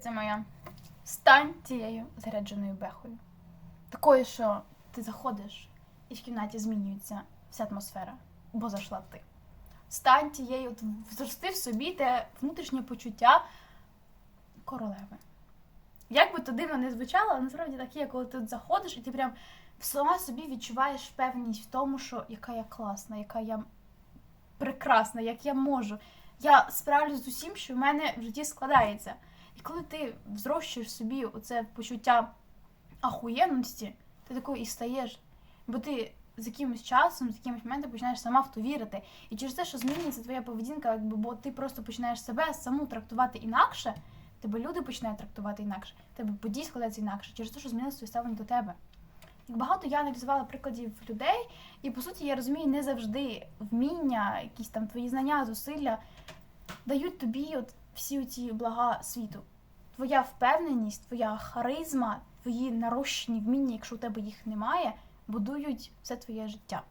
Це моя. Стань цією зарядженою бехою. Такою, що ти заходиш, і в кімнаті змінюється вся атмосфера, бо зайшла ти. Стань тією, зрости в собі те внутрішнє почуття королеви. Як би то дивно не звучало, але насправді так є, коли ти заходиш, і ти прям сама собі відчуваєш впевненість в тому, що яка я класна, яка я прекрасна, як я можу. Я справлюсь з усім, що в мене в житті складається. І коли ти взрощуєш собі оце почуття ахуєнності, ти такою і стаєш. Бо ти з якимось часом, з якимось моментом починаєш сама в то вірити. І через те, що змінюється твоя поведінка, якби, бо ти просто починаєш себе саму трактувати інакше, тебе люди починають трактувати інакше, тебе події складаються інакше, через те, що змінилося своє ставлення до тебе. Як багато я аналізувала прикладів людей, і по суті я розумію, не завжди вміння, якісь там твої знання, зусилля дають тобі от всі ці блага світу. Твоя впевненість, твоя харизма, твої нарощені вміння, якщо у тебе їх немає, будують все твоє життя.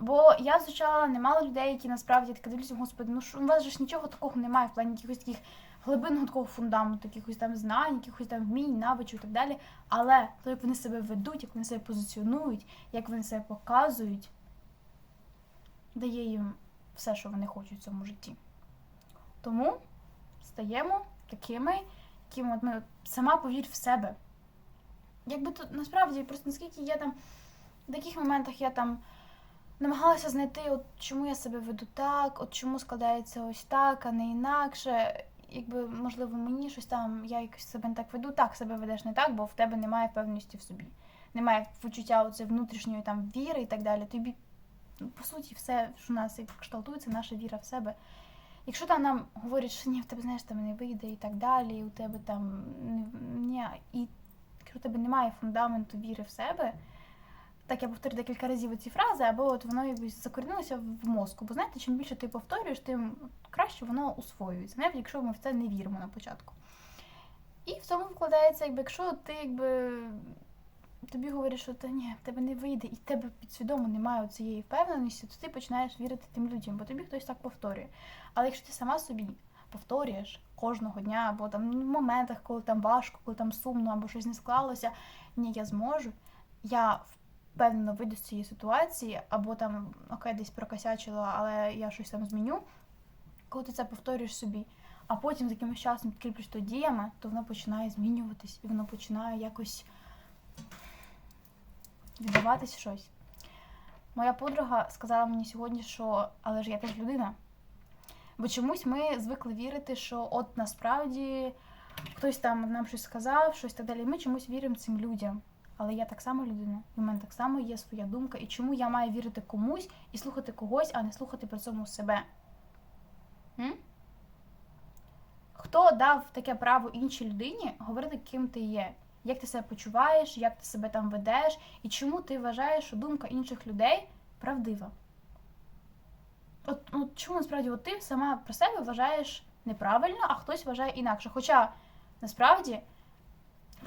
Бо я зустрічала немало людей, які насправді таке дивлюся, господи, ну що у вас же ж нічого такого немає в плані якихось таких глибинного такого фундаменту, якихось там знань, якихось там вмінь, навичок і так далі. Але то, як вони себе ведуть, як вони себе позиціонують, як вони себе показують, дає їм все, що вони хочуть в цьому житті. Тому стаємо такими, якими ми сама повір в себе. Якби тут насправді, просто наскільки я там в таких моментах я там намагалася знайти, от чому я себе веду так, от чому складається ось так, а не інакше. Якби, можливо, мені щось там, я якось себе не так веду, так себе ведеш не так, бо в тебе немає впевненості в собі. Немає почуття оце внутрішньої там віри і так далі. Тобі, ну, по суті, все, що в нас як кшталтується, наша віра в себе. Якщо там нам говорять, що ні, в тебе знаєш, там не вийде і так далі, і у тебе там ні, і якщо у тебе немає фундаменту віри в себе, так я повторю декілька разів ці фрази, або от воно якось закорінилося в мозку. Бо знаєте, чим більше ти повторюєш, тим краще воно усвоюється, навіть якщо ми в це не віримо на початку. І в цьому вкладається, якби якщо ти якби тобі говорять, що та ні, в тебе не вийде, і в тебе підсвідомо немає цієї впевненості, то ти починаєш вірити тим людям, бо тобі хтось так повторює. Але якщо ти сама собі повторюєш кожного дня, або там в моментах, коли там важко, коли там сумно, або щось не склалося, ні, я зможу, я впевнено вийду з цієї ситуації, або там окей, десь прокосячила, але я щось там зміню. Коли ти це повторюєш собі, а потім з якимось часом підкріплюєш то діями, то воно починає змінюватись, і воно починає якось віддаватись щось. Моя подруга сказала мені сьогодні, що але ж я теж людина. Бо чомусь ми звикли вірити, що от насправді хтось там нам щось сказав, щось так далі. Ми чомусь віримо цим людям. Але я так само людина, і в мене так само є своя думка. І чому я маю вірити комусь і слухати когось, а не слухати при цьому себе? М? Хто дав таке право іншій людині говорити, ким ти є? Як ти себе почуваєш, як ти себе там ведеш, і чому ти вважаєш, що думка інших людей правдива? От, от чому насправді от ти сама про себе вважаєш неправильно, а хтось вважає інакше. Хоча насправді,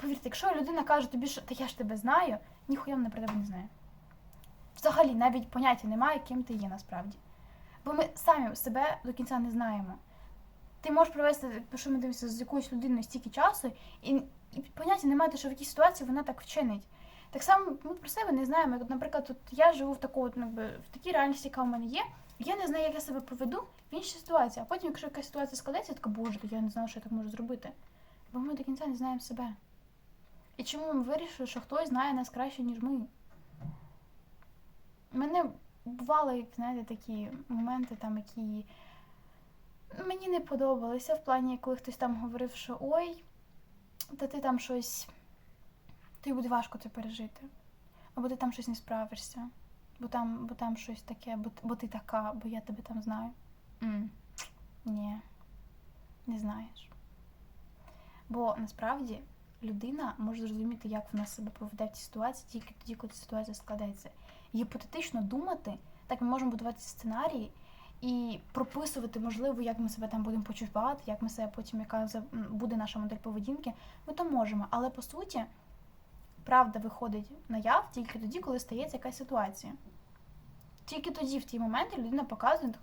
повірте, якщо людина каже тобі, що та я ж тебе знаю, ніхуя вона про тебе не знає. Взагалі навіть поняття немає, ким ти є насправді. Бо ми самі себе до кінця не знаємо. Ти можеш провести, що ми дивимося з якоюсь людиною стільки часу, і, і поняття немає, що в якій ситуації вона так вчинить. Так само ми про себе не знаємо. Як, наприклад, тут я живу в таку, от, якби, в такій реальності, яка у мене є. Я не знаю, як я себе поведу в іншій ситуації. А потім, якщо якась ситуація складеться, я така, боже, я не знаю, що я так можу зробити. Бо ми до кінця не знаємо себе. І чому ми вирішили, що хтось знає нас краще, ніж ми? Мене бували, знаєте, такі моменти, там, які мені не подобалися в плані, коли хтось там говорив, що ой, та ти там щось, тобі буде важко це пережити. Або ти там щось не справишся, бо там, бо там щось таке, бо, бо ти така, бо я тебе там знаю. м Ні, не знаєш. Бо насправді людина може зрозуміти, як вона себе поведе в цій ситуації, тільки тоді, коли ця ситуація складеться. Гіпотетично думати, так ми можемо будувати сценарії і прописувати, можливо, як ми себе там будемо почувати, як ми себе потім, яка буде наша модель поведінки. Ми то можемо. Але по суті, правда виходить наяв тільки тоді, коли стається якась ситуація. Тільки тоді, в ті моменти, людина показує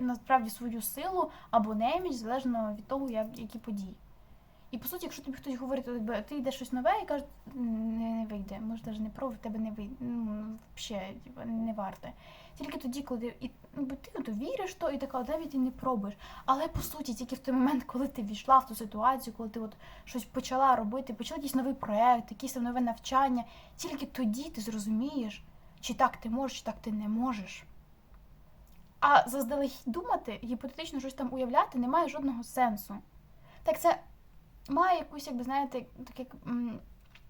насправді свою силу або неміч, залежно від того, як, які події. І по суті, якщо тобі хтось говорить, то, ти йдеш щось нове і каже, «М, не, не вийде, може навіть не пробуй, в тебе не вийде. Ну, взагалі, не варте. Тільки тоді, коли і, ну, ти от, віриш то, і така, навіть і не пробуєш. Але по суті, тільки в той момент, коли ти війшла в ту ситуацію, коли ти от щось почала робити, почала якийсь новий проект, якесь там нове навчання, тільки тоді ти зрозумієш, чи так ти можеш, чи так ти не можеш. А заздалегідь думати, гіпотетично щось там уявляти, не має жодного сенсу. Так це має якусь, якби знаєте, так як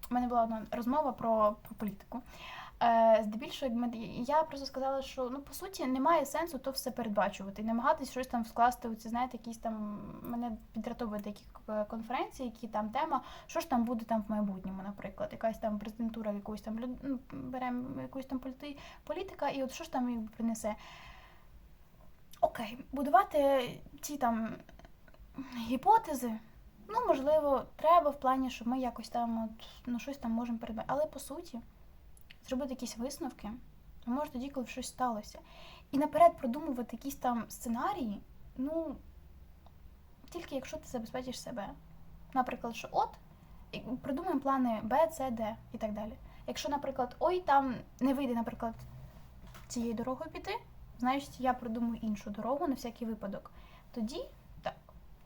в мене була одна розмова про, про політику. Е, здебільшого, я просто сказала, що ну по суті немає сенсу то все передбачувати і намагатись щось там вкласти у ці, знаєте, якісь там мене підрятовують такі конференції, які там тема, що ж там буде там в майбутньому, наприклад, якась там президентура якоїсь там ну, беремо якусь там політи... політика, і от що ж там їй принесе. Окей, будувати ці там гіпотези. Ну, можливо, треба в плані, що ми якось там от, ну, щось там можемо передбачити. Але по суті, зробити якісь висновки, ви можете тоді, коли щось сталося. І наперед продумувати якісь там сценарії, ну, тільки якщо ти забезпечиш себе. Наприклад, що от, придумаємо плани Б, С, Д і так далі. Якщо, наприклад, ой, там не вийде, наприклад, цією дорогою піти, значить я придумаю іншу дорогу на всякий випадок. Тоді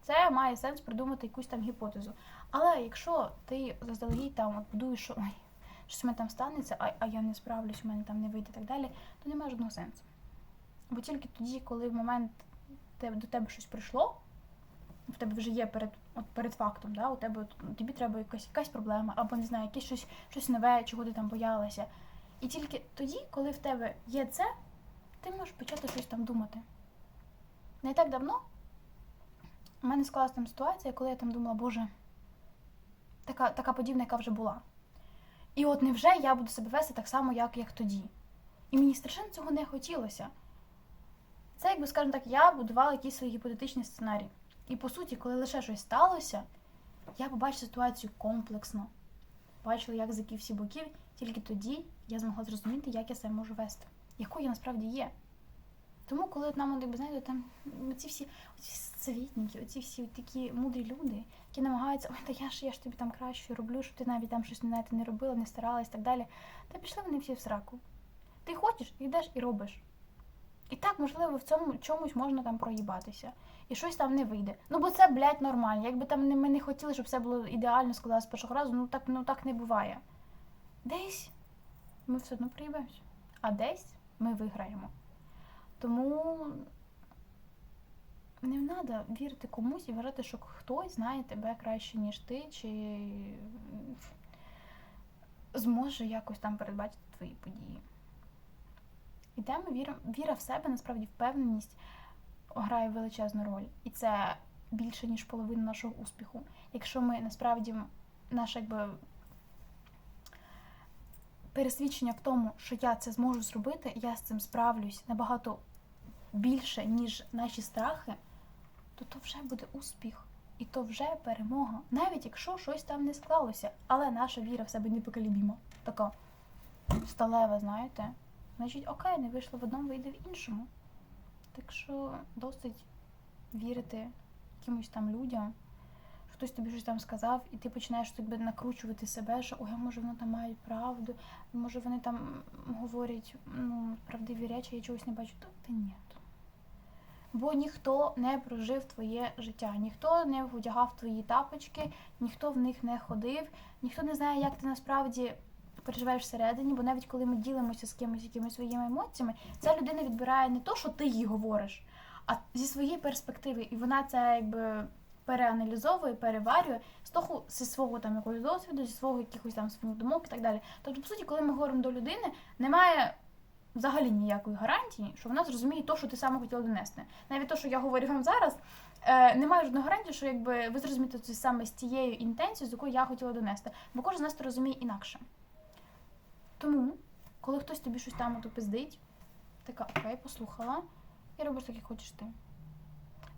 це має сенс придумати якусь там гіпотезу. Але якщо ти заздалегідь там от будуєш, що ой, щось у там станеться, а, а я не справлюсь, у мене там не вийде і так далі, то немає жодного сенсу. Бо тільки тоді, коли в момент до тебе щось прийшло, в тебе вже є перед, от перед фактом, да, у тебе от, тобі треба якась, якась проблема, або не знаю, якесь щось, щось нове, чого ти там боялася. І тільки тоді, коли в тебе є це, ти можеш почати щось там думати. Не так давно у мене склалася там ситуація, коли я там думала, боже, така, така подібна, яка вже була. І от невже я буду себе вести так само, як, як тоді. І мені страшенно цього не хотілося. Це, якби, скажімо так, я будувала якісь свої гіпотетичні сценарії. І по суті, коли лише щось сталося, я побачила ситуацію комплексно. Бачила, як з всі боків, тільки тоді я змогла зрозуміти, як я себе можу вести, якою я насправді є. Тому, коли нам, якби знаєте, там ці всі оці оці всі такі мудрі люди, які намагаються, ой, та я ж я ж тобі там краще роблю, щоб ти навіть там щось знаєте, не робила, не старалась і так далі. Та пішли вони всі в сраку. Ти хочеш, йдеш і робиш. І так, можливо, в цьому чомусь можна там проїбатися. І щось там не вийде. Ну, бо це, блядь, нормально. Якби там ми не хотіли, щоб все було ідеально складалося з першого разу, ну так, ну так не буває. Десь ми все одно проїбаємося. А десь ми виграємо. Тому не треба вірити комусь і вважати, що хтось знає тебе краще, ніж ти, чи зможе якось там передбачити твої події. І тема віра, віра в себе, насправді впевненість грає величезну роль. І це більше, ніж половина нашого успіху. Якщо ми насправді наше якби пересвідчення в тому, що я це зможу зробити, я з цим справлюсь набагато більше, ніж наші страхи, то то вже буде успіх. І то вже перемога. Навіть якщо щось там не склалося, але наша віра в себе непоколебіма. Така сталева, знаєте. Значить, окей, не вийшло в одному, вийде в іншому. Так що досить вірити якимось там людям, що хтось тобі щось там сказав, і ти починаєш тобі накручувати себе, що ой, може вони там мають правду, може вони там говорять ну, правдиві речі, я чогось не бачу. Та ні. Бо ніхто не прожив твоє життя, ніхто не вдягав твої тапочки, ніхто в них не ходив, ніхто не знає, як ти насправді переживаєш всередині, бо навіть коли ми ділимося з кимось якимись своїми емоціями, ця людина відбирає не то, що ти їй говориш, а зі своєї перспективи. І вона це якби переаналізовує, переварює з того зі свого там якогось досвіду, зі свого якихось там своїх думок і так далі. Тобто, по суті, коли ми говоримо до людини, немає взагалі ніякої гарантії, що вона зрозуміє те, що ти саме хотіла донести. Навіть те, що я говорю вам зараз, е, немає жодної гарантії, що якби ви зрозумієте це саме з тією інтенцією, з якою я хотіла донести. Бо кожен з нас це розуміє інакше. Тому, коли хтось тобі щось там ото пиздить, така окей, послухала, і робиш так, як хочеш ти.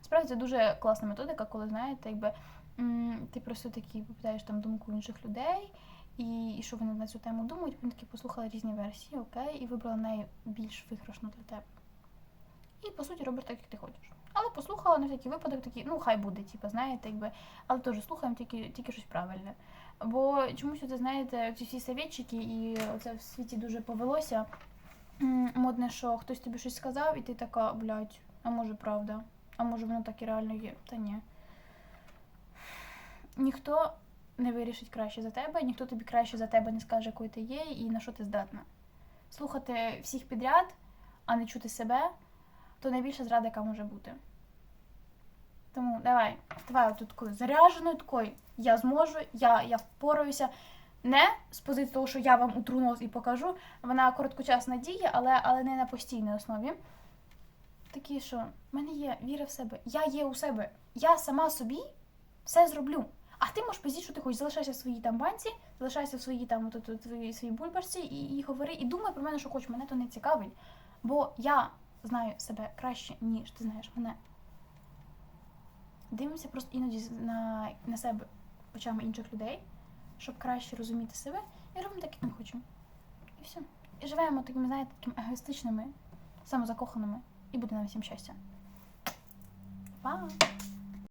Справді це дуже класна методика, коли знаєте, якби ти просто такі попитаєш там думку інших людей, і, і що вони на цю тему думають, вони такі послухали різні версії, окей, і вибрала найбільш виграшну для тебе. І по суті робиш так, як ти хочеш. Але послухала на всякий випадок такі, ну хай буде, типу, знаєте, якби, але теж слухаємо тільки, тільки щось правильне. Бо чомусь, це, знаєте, ці всі советчики, і це в світі дуже повелося. Модне, що хтось тобі щось сказав, і ти така, блядь, а може правда, а може воно так і реально є. Та ні. Ніхто не вирішить краще за тебе, ніхто тобі краще за тебе не скаже, якою ти є і на що ти здатна. Слухати всіх підряд, а не чути себе, то найбільша зрада, яка може бути. Тому давай, давай тут такою заряженою, такою я зможу, я, я впораюся. Не з позиції того, що я вам утру нос і покажу. Вона короткочасна діє, але, але не на постійній основі. Такі, що в мене є віра в себе. Я є у себе. Я сама собі все зроблю. А ти можеш пізніше, що ти хочеш, залишайся в своїй там банці, залишайся в своїй там от, от, твоїй своїй бульбашці і, і говори, і думай про мене, що хочеш. Мене то не цікавить. Бо я знаю себе краще, ніж ти знаєш мене. Дивимося просто іноді на, на себе очами інших людей, щоб краще розуміти себе, і робимо так, як ми хочемо. І все. І живемо такими, знаєте, такими егоїстичними, самозакоханими, і буде нам всім щастя. Па!